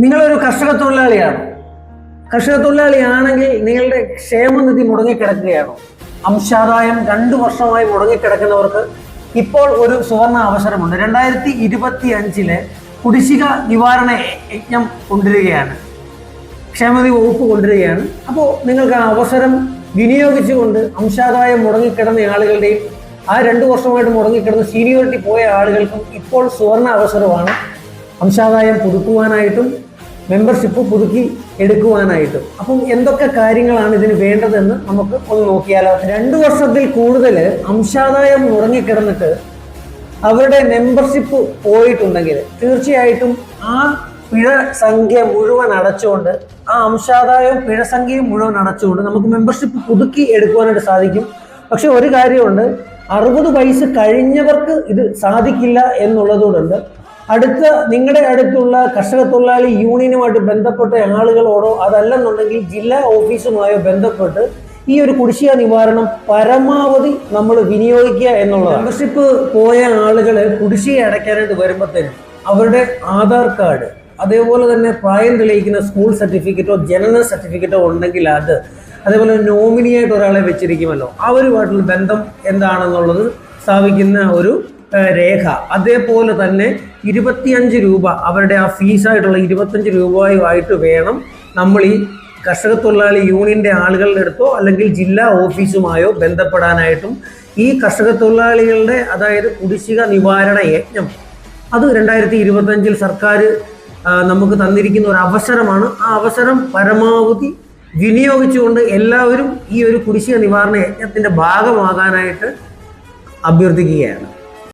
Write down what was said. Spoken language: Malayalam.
നിങ്ങളൊരു കർഷക തൊഴിലാളിയാണ്. കർഷക തൊഴിലാളിയാണെങ്കിൽ നിങ്ങളുടെ ക്ഷേമനിധി മുടങ്ങിക്കിടക്കുകയാണോ. അംശാദായം രണ്ടു വർഷമായി മുടങ്ങിക്കിടക്കുന്നവർക്ക് ഇപ്പോൾ ഒരു സുവർണ അവസരമുണ്ട്. രണ്ടായിരത്തി ഇരുപത്തി അഞ്ചിലെ കുടിശ്ശിക നിവാരണ യജ്ഞം കൊണ്ടുവരികയാണ്. ക്ഷേമനിധി വകുപ്പ് കൊണ്ടുവരികയാണ്. അപ്പോൾ നിങ്ങൾക്ക് ആ അവസരം വിനിയോഗിച്ചുകൊണ്ട് അംശാദായം മുടങ്ങിക്കിടന്ന ആളുകളുടെയും ആ രണ്ടു വർഷമായിട്ട് മുടങ്ങിക്കിടന്ന സീനിയോറിറ്റി പോയ ആളുകൾക്കും ഇപ്പോൾ സുവർണ അവസരമാണ്. അംശാദായം പുതുക്കുവാനായിട്ടും മെമ്പർഷിപ്പ് പുതുക്കി എടുക്കുവാനായിട്ടും. അപ്പം എന്തൊക്കെ കാര്യങ്ങളാണ് ഇതിന് വേണ്ടതെന്ന് നമുക്ക് ഒന്ന് നോക്കിയാലോ? രണ്ടു വർഷത്തിൽ കൂടുതൽ അംശാദായം മുടങ്ങിക്കിടന്നിട്ട് അവരുടെ മെമ്പർഷിപ്പ് പോയിട്ടുണ്ടെങ്കിൽ തീർച്ചയായിട്ടും ആ പിഴ സംഖ്യ മുഴുവൻ അടച്ചുകൊണ്ട് ആ അംശാദായവും പിഴ സംഖ്യയും മുഴുവൻ അടച്ചുകൊണ്ട് നമുക്ക് മെമ്പർഷിപ്പ് പുതുക്കി എടുക്കുവാനായിട്ട് സാധിക്കും. പക്ഷെ ഒരു കാര്യമുണ്ട് അറുപത് വയസ്സ് കഴിഞ്ഞവർക്ക് ഇത് സാധിക്കില്ല എന്നുള്ളതുകൊണ്ട് അടുത്ത നിങ്ങളുടെ അടുത്തുള്ള കർഷക തൊഴിലാളി യൂണിയനുമായിട്ട് ബന്ധപ്പെട്ട ആളുകളോടോ അതല്ലെന്നുണ്ടെങ്കിൽ ജില്ലാ ഓഫീസുമായോ ബന്ധപ്പെട്ട് ഈ ഒരു കുടിശ്ശിക നിവാരണം പരമാവധി നമ്മൾ വിനിയോഗിക്കുക എന്നുള്ളതാണ്. മെമ്പർഷിപ്പ് പോയ ആളുകൾ കുടിശ്ശിക അടയ്ക്കാനായിട്ട് വരുമ്പോഴത്തേനും അവരുടെ ആധാർ കാർഡ് അതേപോലെ തന്നെ പ്രായം തെളിയിക്കുന്ന സ്കൂൾ സർട്ടിഫിക്കറ്റോ ജനന സർട്ടിഫിക്കറ്റോ ഉണ്ടെങ്കിൽ അത് അതേപോലെ നോമിനിയായിട്ട് ഒരാളെ വെച്ചിരിക്കുമല്ലോ അവരുമായിട്ടുള്ള ബന്ധം എന്താണെന്നുള്ളത് സ്ഥാപിക്കുന്ന ഒരു രേഖ. അതേപോലെ തന്നെ ഇരുപത്തിയഞ്ച് രൂപ അവരുടെ ആ ഫീസായിട്ടുള്ള ഇരുപത്തഞ്ച് രൂപയുമായിട്ട് വേണം നമ്മൾ ഈ കർഷക തൊഴിലാളി യൂണിയന്റെ ആളുകളുടെ അടുത്തോ അല്ലെങ്കിൽ ജില്ലാ ഓഫീസുമായോ ബന്ധപ്പെടാനായിട്ടും ഈ കർഷക തൊഴിലാളികളുടെ അതായത് കുടിശ്ശിക നിവാരണ യജ്ഞം അത് രണ്ടായിരത്തി ഇരുപത്തഞ്ചിൽ സർക്കാർ നമുക്ക് തന്നിരിക്കുന്ന ഒരു അവസരമാണ്. ആ അവസരം പരമാവധി വിനിയോഗിച്ചുകൊണ്ട് എല്ലാവരും ഈ ഒരു കുടിശ്ശിക നിവാരണ യജ്ഞത്തിന്റെ ഭാഗമാകാനായിട്ട് അഭ്യർത്ഥിക്കുകയാണ്.